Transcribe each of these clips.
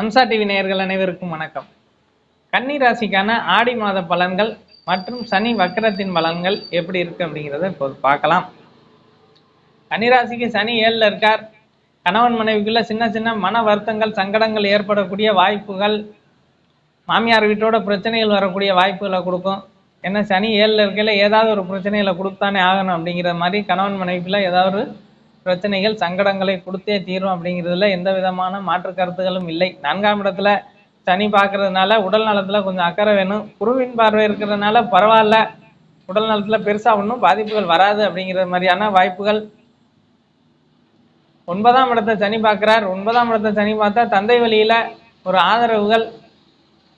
Amsa TV நேயர்கள் அனைவருக்கும் வணக்கம். கன்னி ராசிக்கான ஆடி மாத பலன்கள் மற்றும் சனி வக்கரத்தின் பலன்கள் எப்படி இருக்கு அப்படிங்கிறத இப்போது பார்க்கலாம். கன்னிராசிக்கு சனி ஏழில் இருக்கார். கணவன் மனைவிக்குள்ள சின்ன சின்ன மன வருத்தங்கள் சங்கடங்கள் ஏற்படக்கூடிய வாய்ப்புகள். மாமியார் வீட்டோட பிரச்சனைகள் வரக்கூடிய வாய்ப்புகளை கொடுக்கும். ஏன்னா சனி ஏழில் இருக்கையில் ஏதாவது ஒரு பிரச்சனைகளை கொடுத்தானே ஆகணும் அப்படிங்கிற மாதிரி கணவன் மனைவிக்குள்ள ஏதாவது பிரச்சனைகள் சங்கடங்களை கொடுத்தே தீரும் அப்படிங்கிறதுல எந்த விதமான மாற்று கருத்துகளும் இல்லை. நான்காம் இடத்துல சனி பார்க்கறதுனால உடல் நலத்துல கொஞ்சம் அக்கறை வேணும். குருவின் பார்வை இருக்கிறதுனால பரவாயில்ல. உடல் நலத்துல பெருசா ஒன்றும் பாதிப்புகள் வராது அப்படிங்கிற மாதிரியான வாய்ப்புகள். ஒன்பதாம் இடத்தை சனி பார்க்கிறார். ஒன்பதாம் இடத்தை சனி பார்த்தா தந்தை வழியில ஒரு ஆதரவுகள்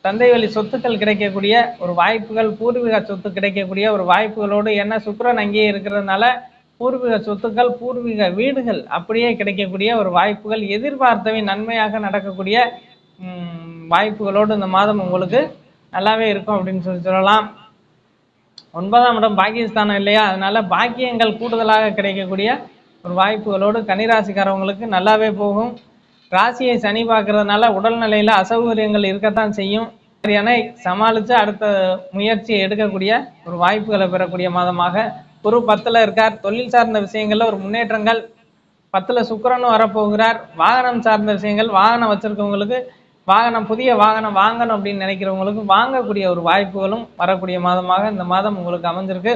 தந்தை வழி சொத்துக்கள் கிடைக்கக்கூடிய ஒரு வாய்ப்புகள் பூர்வீக சொத்து கிடைக்கக்கூடிய ஒரு வாய்ப்புகளோடு ஏன்னா சுக்கிரன் அங்கேயே இருக்கிறதுனால பூர்வீக சொத்துக்கள் பூர்வீக வீடுகள் அப்படியே கிடைக்கக்கூடிய ஒரு வாய்ப்புகள் எதிர்பார்த்தவை நன்மையாக நடக்கக்கூடிய வாய்ப்புகளோடு இந்த மாதம் உங்களுக்கு நல்லாவே இருக்கும் அப்படின்னு சொல்லி சொல்லலாம். ஒன்பதாம் இடம் பாகிஸ்தானம் இல்லையா? அதனால பாக்கியங்கள் கூடுதலாக கிடைக்கக்கூடிய ஒரு வாய்ப்புகளோடு கனிராசிக்காரவங்களுக்கு நல்லாவே போகும். ராசியை சனி பார்க்கறதுனால உடல்நிலையில அசௌகரியங்கள் இருக்கத்தான் செய்யும். சரியான சமாளித்து அடுத்த முயற்சியை எடுக்கக்கூடிய ஒரு வாய்ப்புகளை பெறக்கூடிய மாதமாக குரு பத்துல இருக்கார். தொழில் சார்ந்த விஷயங்கள்ல ஒரு முன்னேற்றங்கள். பத்துல சுக்கிரனும் வரப்போகிறார். வாகனம் சார்ந்த விஷயங்கள் வாகனம் வச்சிருக்கவங்களுக்கு வாகனம் புதிய வாகனம் வாங்கணும் அப்படின்னு நினைக்கிறவங்களுக்கு வாங்கக்கூடிய ஒரு வாய்ப்புகளும் வரக்கூடிய மாதமாக இந்த மாதம் உங்களுக்கு அமைஞ்சிருக்கு.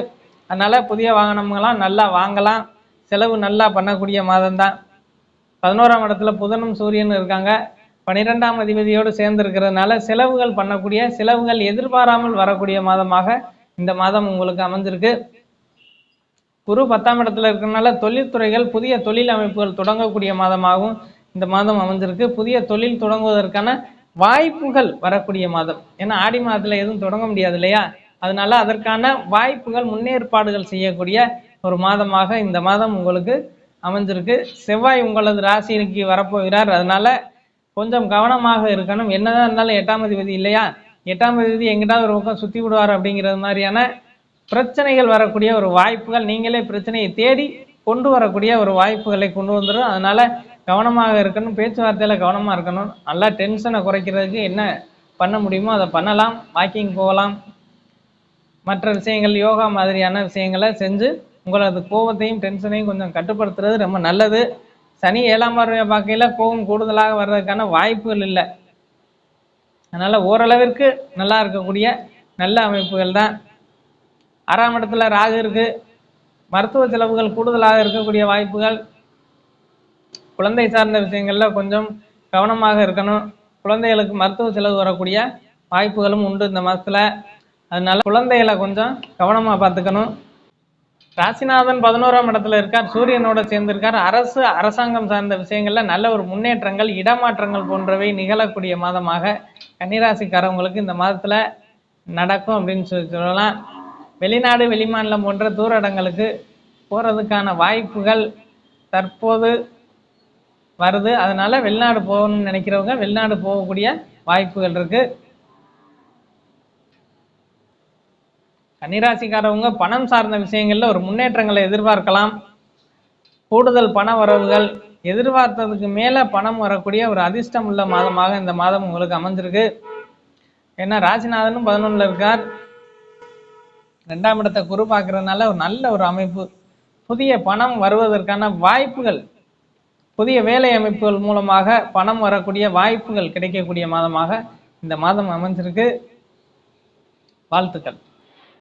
அதனால புதிய வாகனங்கள்லாம் நல்லா வாங்கலாம். செலவு நல்லா பண்ணக்கூடிய மாதம் தான் பதினோராம் இடத்துல புதனும் சூரியனும் இருக்காங்க. பன்னிரெண்டாம் அதிபதியோடு சேர்ந்து இருக்கிறதுனால செலவுகள் பண்ணக்கூடிய செலவுகள் எதிர்பாராமல் வரக்கூடிய மாதமாக இந்த மாதம் உங்களுக்கு அமைஞ்சிருக்கு. குரு பத்தாம் இடத்துல இருக்கிறனால தொழில்துறைகள் புதிய தொழில் அமைப்புகள் தொடங்கக்கூடிய மாதமாகவும் இந்த மாதம் அமைஞ்சிருக்கு. புதிய தொழில் தொடங்குவதற்கான வாய்ப்புகள் வரக்கூடிய மாதம். ஏன்னா ஆடி மாதத்துல எதுவும் தொடங்க முடியாது இல்லையா? அதனால அதற்கான வாய்ப்புகள் முன்னேற்பாடுகள் செய்யக்கூடிய ஒரு மாதமாக இந்த மாதம் உங்களுக்கு அமைஞ்சிருக்கு. செவ்வாய் உங்களது ராசிக்கு வரப்போகிறார். அதனால கொஞ்சம் கவனமாக இருக்கணும். என்னதான் இருந்தாலும் எட்டாம் அதிபதி இல்லையா? எட்டாம் அதிபதி எங்கிட்டாவது ஒரு பக்கம் சுத்தி விடுவார் அப்படிங்கிறது மாதிரியான பிரச்சனைகள் வரக்கூடிய ஒரு வாய்ப்புகள் நீங்களே பிரச்சனையை தேடி கொண்டு வரக்கூடிய ஒரு வாய்ப்புகளை கொண்டு வந்துடும் அதனால கவனமாக இருக்கணும் பேச்சுவார்த்தையில் கவனமாக இருக்கணும். நல்லா டென்ஷனை குறைக்கிறதுக்கு என்ன பண்ண முடியுமோ அதை பண்ணலாம். வாக்கிங் போகலாம். மற்ற விஷயங்கள் யோகா மாதிரியான விஷயங்களை செஞ்சு உங்களது கோபத்தையும் டென்ஷனையும் கொஞ்சம் கட்டுப்படுத்துறது ரொம்ப நல்லது. சனி ஏழாம் பார்வையை பார்க்கையில் கோபம் கூடுதலாக வர்றதுக்கான வாய்ப்புகள் இல்லை. அதனால் ஓரளவிற்கு நல்லா இருக்கக்கூடிய நல்ல அமைப்புகள் தான். ஆறாம் இடத்துல ராகு இருக்கு. மருத்துவ செலவுகள் கூடுதலாக இருக்கக்கூடிய வாய்ப்புகள். குழந்தை சார்ந்த விஷயங்கள்ல கொஞ்சம் கவனமாக இருக்கணும். குழந்தைகளுக்கு மருத்துவ செலவு வரக்கூடிய வாய்ப்புகளும் உண்டு இந்த மாசத்துல. அதனால குழந்தைகளை கொஞ்சம் கவனமா பார்த்துக்கணும். ராசிநாதன் பதினோராம் இடத்துல இருக்கார். சூரியனோட சேர்ந்திருக்கார். அரசு அரசாங்கம் சார்ந்த விஷயங்கள்ல நல்ல ஒரு முன்னேற்றங்கள் இடமாற்றங்கள் போன்றவை நிகழக்கூடிய மாதமாக கன்னிராசிக்காரவங்களுக்கு இந்த மாதத்துல நடக்கும் அப்படின்னு சொல்லி சொல்லலாம். வெளிநாடு வெளிமாநிலம் போன்ற தூர இடங்களுக்கு போறதுக்கான வாய்ப்புகள் தற்போது வருது. அதனால வெளிநாடு போகணும்னு நினைக்கிறவங்க வெளிநாடு போகக்கூடிய வாய்ப்புகள் இருக்கு. கன்னிராசிக்காரவங்க பணம் சார்ந்த விஷயங்கள்ல ஒரு முன்னேற்றங்களை எதிர்பார்க்கலாம். கூடுதல் பண வரவுகள் எதிர்பார்த்ததுக்கு மேல பணம் வரக்கூடிய ஒரு அதிர்ஷ்டம் உள்ள மாதமாக இந்த மாதம் உங்களுக்கு அமைஞ்சிருக்கு. ஏன்னா ராசிநாதனும் பதினொன்னுல இருக்கார். ரெண்டாம் இடத்தை குரு பார்க்கறதுனால ஒரு நல்ல ஒரு அமைப்பு புதிய பணம் வருவதற்கான வாய்ப்புகள் புதிய வேலை அமைப்புகள் மூலமாக பணம் வரக்கூடிய வாய்ப்புகள் கிடைக்கக்கூடிய மாதமாக இந்த மாதம் அமைஞ்சிருக்கு. வாழ்த்துக்கள்.